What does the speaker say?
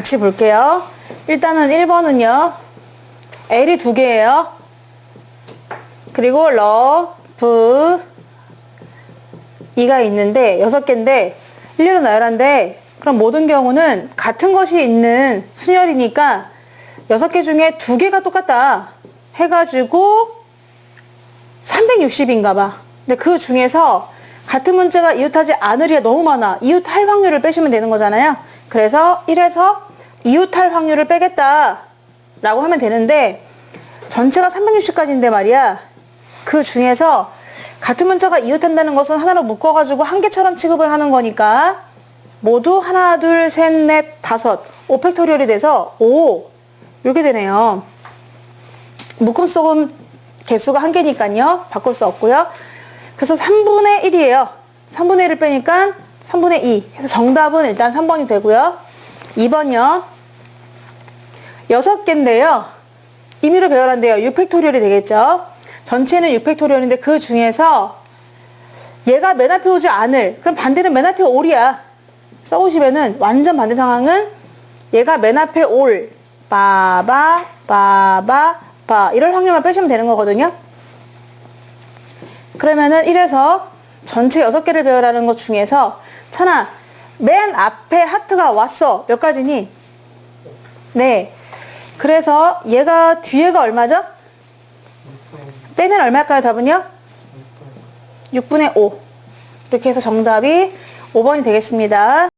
같이 볼게요. 일단은 1번은요. L이 두 개예요. 그리고 러브 이가 있는데 여섯 개인데 일렬은 나열한데 그럼 모든 경우는 같은 것이 있는 순열이니까 여섯 개 중에 두 개가 똑같다 해가지고 360인가 봐. 근데 그 중에서 같은 문자가 이웃하지 않으리가 너무 많아. 이웃 할 확률을 빼시면 되는 거잖아요. 그래서 1에서 이웃할 확률을 빼겠다 라고 하면 되는데 전체가 360까지인데 말이야. 그 중에서 같은 문자가 이웃한다는 것은 하나로 묶어가지고 한 개처럼 취급을 하는 거니까 모두 하나, 둘, 셋, 넷, 다섯, 5팩토리얼이 돼서 5 이렇게 되네요. 묶음 속음 개수가 한 개니까요. 바꿀 수 없고요. 그래서 3분의 1이에요. 3분의 1을 빼니까 3분의 2. 해서 정답은 일단 3번이 되고요. 2번요. 6개인데요. 임의로 배열한대요. 6팩토리얼이 되겠죠. 전체는 6팩토리얼인데 그 중에서 얘가 맨 앞에 오지 않을 그럼 반대는 맨 앞에 올이야. 써보시면은 완전 반대 상황은 얘가 맨 앞에 올 빠바 빠바 바 이럴 확률만 빼시면 되는 거거든요. 그러면은 1에서 전체 6개를 배열하는 것 중에서 천아 맨 앞에 하트가 왔어. 몇 가지니? 네. 그래서 얘가 뒤에가 얼마죠? 빼면 얼마일까요, 답은요? 6분의 5. 이렇게 해서 정답이 5번이 되겠습니다.